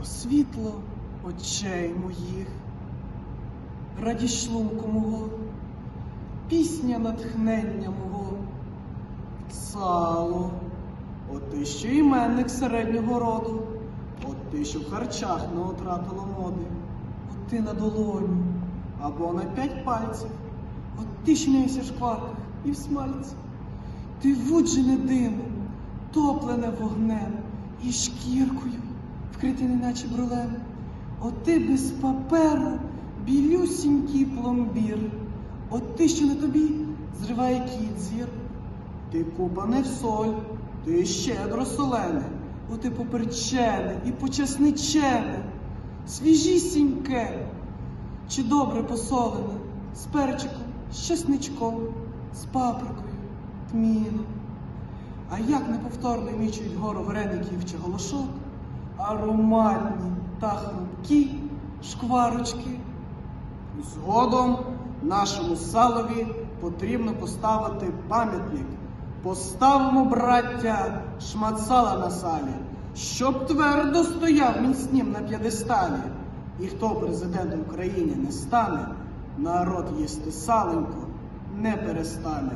о світло очей моїх, радість шлунку мого, пісня натхнення мого, сало, о ти, що іменник середнього роду, от ти, що в харчах не отратило моди, от ти на долоню або на п'ять пальців, от ти шмієшся в шкварках і в смальці. Ти вуджене димом, топлене вогнем і шкіркою, вкрите неначе брулем. От ти без паперу, білюсінький пломбір. От ти, що на тобі зриває кіт зір. Ти купане в соль, ти щедро солене, от ти поперчене і почесничене, свіжісіньке, чи добре посолене, з перчиком, з чесничком, з паприкою, тміном. А як неповторно мічують гору вареників чи голошок, ароматні та хрупкі шкварочки. Згодом нашому салові потрібно поставити пам'ятник. Поставимо, браття, шмат сала на салі, щоб твердо стояв міцнім на п'єдесталі. І хто президентом України не стане, народ їсти саленько не перестане.